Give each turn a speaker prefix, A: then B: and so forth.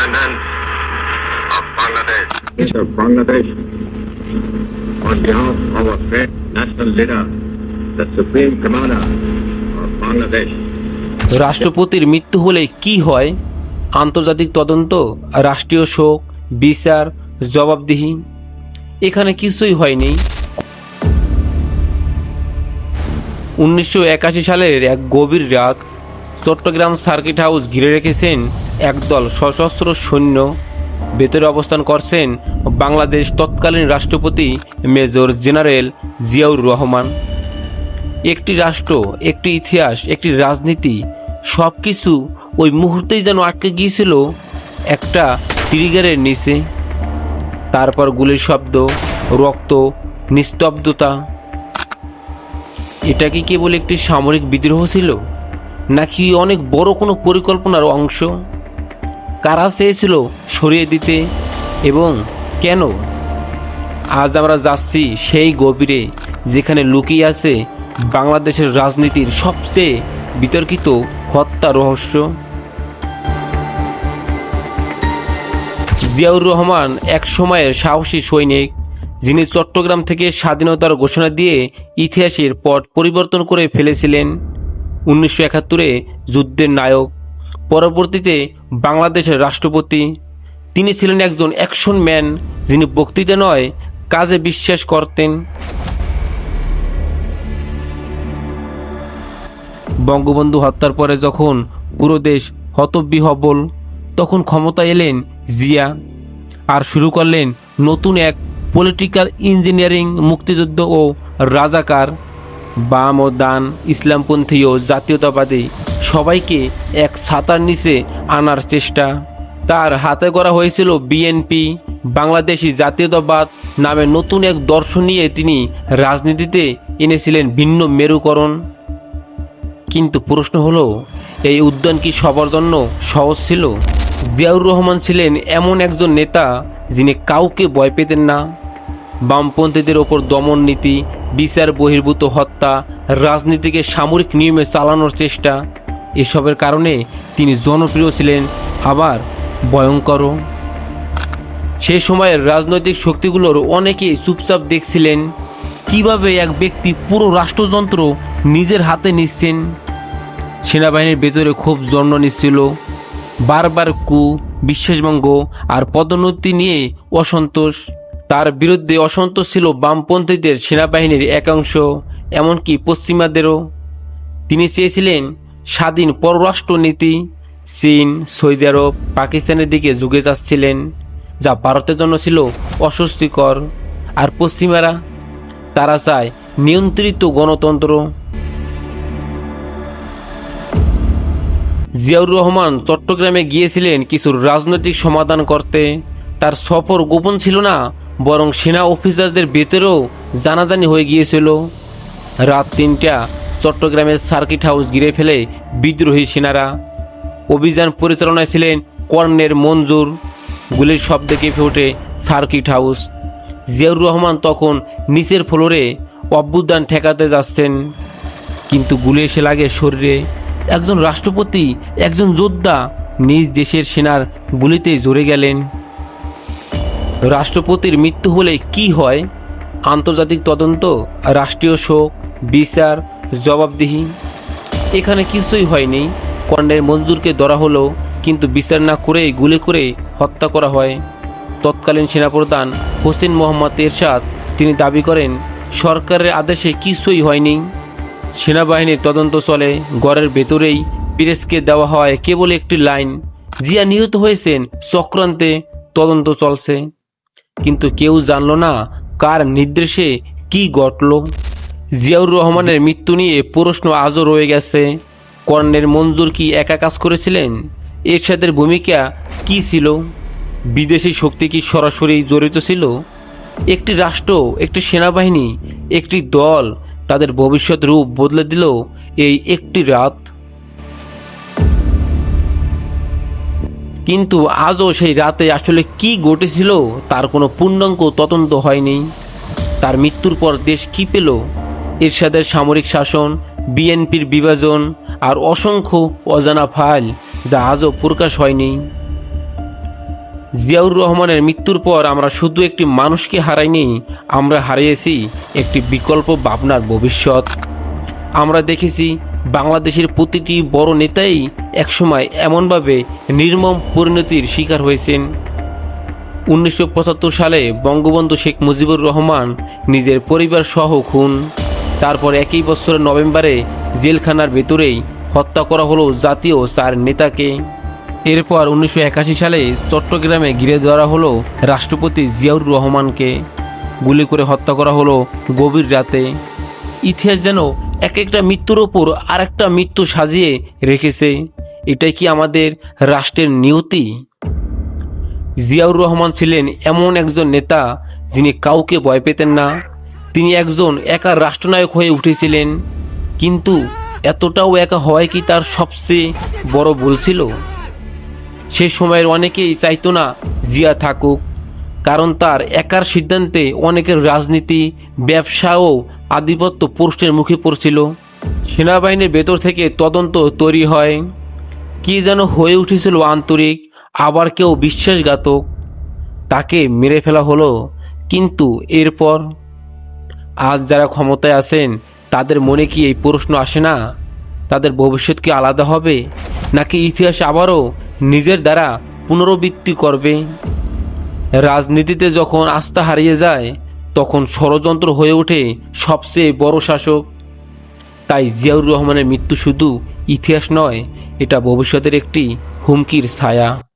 A: independence of Bangladesh. Of Bangladesh, on behalf of our great national leader, the Supreme Commander of Bangladesh,
B: রাষ্ট্রপতির মৃত্যু হলে কি হয় আন্তর্জাতিক তদন্ত রাষ্ট্রীয় শোক বিচার জবাবদিহি এখানে কিছুই হয়নি উনিশশো একাশি সালের এক গভীর রাত চট্টগ্রাম সার্কিট হাউস ঘিরে রেখেছেন একদল সশস্ত্র সৈন্য ভেতরে অবস্থান করছেন বাংলাদেশ তৎকালীন রাষ্ট্রপতি মেজর জেনারেল জিয়াউর রহমান। একটি রাষ্ট্র, একটি ইতিহাস, একটি রাজনীতি সব কিছু ওই মুহূর্তেই যেন আটকে গিয়েছিল একটা ট্রিগারের নিচে। তারপর গুলির শব্দ, রক্ত, নিস্তব্ধতা। এটা কি কেবল একটি সামরিক বিদ্রোহ ছিল? নাকি অনেক বড় কোনো পরিকল্পনার অংশ? কারা চেয়েছিল সরিয়ে দিতে এবং কেন? আজ আমরা যাচ্ছি সেই গভীরে যেখানে লুকিয়ে আছে বাংলাদেশের রাজনীতির সবচেয়ে বিতর্কিত হত্যা রহস্য। জিয়াউর রহমান এক সময়ের সাহসী সৈনিক, যিনি চট্টগ্রাম থেকে স্বাধীনতার ঘোষণা দিয়ে ইতিহাসের পট পরিবর্তন করে ফেলেছিলেন। উনিশশো একাত্তরে যুদ্ধের নায়ক, পরবর্তীতে বাংলাদেশের রাষ্ট্রপতি। তিনি ছিলেন একজন অ্যাকশন ম্যান যিনি বক্তৃতা নয়, কাজে বিশ্বাস করতেন। বঙ্গবন্ধু হত্যার পরে যখন পুরো দেশ হতবিহবল, তখন ক্ষমতা এলেন জিয়া আর শুরু করলেন নতুন এক পলিটিক্যাল ইঞ্জিনিয়ারিং মুক্তিযুদ্ধ ও রাজাকার বাম ও দান ইসলামপন্থী ও জাতীয়তাবাদী সবাইকে এক ছাতার নিচে আনার চেষ্টা। তার হাতে করা হয়েছিল বিএনপি, বাংলাদেশি জাতীয়তাবাদ নামে নতুন এক দর্শন নিয়ে তিনি রাজনীতিতে এনেছিলেন ভিন্ন মেরুকরণ। কিন্তু প্রশ্ন হলো, এই উদ্যান কি সবার জন্য সহজ ছিল? জিয়াউর রহমান ছিলেন এমন একজন নেতা যিনি কাউকে ভয় পেতেন না। বামপন্থীদের ওপর দমন নীতি, বিচার বহির্ভূত হত্যা, রাজনীতিকে সামরিক নিয়মে চালানোর চেষ্টা এসবের কারণে তিনি জনপ্রিয় ছিলেন, আবার ভয়ঙ্করও। সে সময়ের রাজনৈতিক শক্তিগুলোর অনেকে চুপচাপ দেখছিলেন, কীভাবে এক ব্যক্তি পুরো রাষ্ট্রযন্ত্র নিজের হাতে নিচ্ছেন। সেনাবাহিনীর ভেতরে খুব জন্ম নিচ্ছিল। বারবার কু, বিশ্বাসভঙ্গ আর পদোন্নতি নিয়ে অসন্তোষ। তার বিরুদ্ধে অসন্তোষ ছিল বামপন্থীদের সেনাবাহিনীর একাংশ, এমনকি পশ্চিমাদেরও। তিনি চেয়েছিলেন স্বাধীন পররাষ্ট্রনীতি, চীন, সৌদি আরব, পাকিস্তানের দিকে যুগে যাচ্ছিলেন, যা ভারতের জন্য ছিল অস্বস্তিকর। আর পশ্চিমারা, তারা চায় নিয়ন্ত্রিত গণতন্ত্র। জিয়াউর রহমান চট্টগ্রামে গিয়েছিলেন কিছু রাজনৈতিক সমাধান করতে। তার সফর গোপন ছিল না, বরং সেনা অফিসারদের ভেতরেও জানাজানি হয়ে গিয়েছিল। রাত তিনটা চট্টগ্রামের সার্কিট হাউস ঘিরে ফেলে বিদ্রোহী সেনারা। অভিযান পরিচালনায় ছিলেন কর্ণের মঞ্জুর। গুলির শব্দে কেঁপে ওঠে সার্কিট হাউস। জিয়াউর রহমান তখন নিচের ফ্লোরে অভ্যুত্থান ঠেকাতে যাচ্ছেন। কিন্তু গুলি এসে লাগে শরীরে। একজন রাষ্ট্রপতি, একজন যোদ্ধা নিজ দেশের সেনার গুলিতে জড়ে গেলেন। রাষ্ট্রপতির মৃত্যু হলে কি হয়? আন্তর্জাতিক তদন্ত, রাষ্ট্রীয় শোক, বিচার জবাবদিহি। এখানে কিছুই হয়নি। কর্ণের মঞ্জুরকে ধরা হলো কিন্তু বিচার না করেই গুলি করে হত্যা করা হয়। তৎকালীন সেনাপ্রধান হোসেন মোহাম্মদ এরশাদ তিনি দাবি করেন, সরকারের আদেশে কিছুই হয়নি। সেনাবাহিনীর তদন্ত চলে, ঘরের ভেতরেই পিরেসকে দেওয়া হয় কেবল একটি লাইন, জিয়া নিহত হয়েছেন চক্রান্তে তদন্ত চলছে। কিন্তু কেউ জানল না কার নির্দেশে কি ঘটল। জিয়াউর রহমানের মৃত্যু নিয়ে প্রশ্ন আজও রয়ে গেছে। কর্ণের মঞ্জুর কি একা কাজ করেছিলেন? এরশাদের ভূমিকা কি ছিল? বিদেশি শক্তি কি সরাসরি জড়িত ছিল? একটি রাষ্ট্র, একটি সেনাবাহিনী, একটি দল তাদের ভবিষ্যৎ রূপ বদলে দিল এই একটি রাত। কিন্তু আজও সেই রাতে আসলে কি ঘটেছিল তার কোনো পূর্ণাঙ্গ তদন্ত হয়নি। তার মৃত্যুর পর দেশ কি পেল? এরশাদের সামরিক শাসন, বিএনপির বিভাজন আর অসংখ্য অজানা ফাইল যা আজও প্রকাশ হয়নি। জিয়াউর রহমানের মৃত্যুর পর আমরা শুধু একটি মানুষকে হারাইনি, আমরা হারিয়েছি একটি বিকল্প ভাবনার ভবিষ্যৎ। আমরা দেখেছি বাংলাদেশের প্রতিটি বড় নেতাই একসময় এমনভাবে নির্মম পরিণতির শিকার হয়েছেন। উনিশশো পঁচাত্তর সালে বঙ্গবন্ধু শেখ মুজিবুর রহমান নিজের পরিবার সহ খুন। তারপর একই বছরের নভেম্বরে জেলখানার ভেতরেই হত্যা করা হলো জাতীয় চার নেতাকে। এরপর উনিশশো একাশি সালে চট্টগ্রামে ঘিরে ধরা হলো রাষ্ট্রপতি জিয়াউর রহমানকে। গুলি করে হত্যা করা হলো গভীর রাতে। ইতিহাস যেন এক একটা মৃত্যুর ওপর আর একটা মৃত্যু সাজিয়ে রেখেছে। এটাই কি আমাদের রাষ্ট্রের নিয়তি? জিয়াউর রহমান ছিলেন এমন একজন নেতা যিনি কাউকে ভয় পেতেন না। তিনি একজন একা রাষ্ট্রনায়ক হয়ে উঠেছিলেন। কিন্তু এতটাও একা হওয়াই কি তার সবচেয়ে বড় ভুল ছিল? সে সময়ের অনেকেই চাইতো না জিয়া থাকুক, কারণ তার একার সিদ্ধান্তে অনেকের রাজনীতি ব্যবসা ও আধিপত্য প্রশ্নের মুখে পড়ছিল। সেনাবাহিনীর ভেতর থেকে তদন্ত তৈরি হয়। কি যেন হয়ে উঠেছিল আন্তরিক, আবার কেউ বিশ্বাসঘাতক। তাকে মেরে ফেলা হলো, কিন্তু এরপর আজ যারা ক্ষমতায় আছেন, তাদের মনে কি এই প্রশ্ন আসে না? তাদের ভবিষ্যৎ কি আলাদা হবে? নাকি ইতিহাস আবারও নিজের দ্বারা পুনরাবৃত্তি করবে? রাজনীতিতে যখন আস্থা হারিয়ে যায়, তখন ষড়যন্ত্র হয়ে ওঠে সবচেয়ে বড় শাসক। তাই জিয়াউর রহমানের মৃত্যু শুধু ইতিহাস নয়, এটা ভবিষ্যতের একটি হুমকির ছায়া।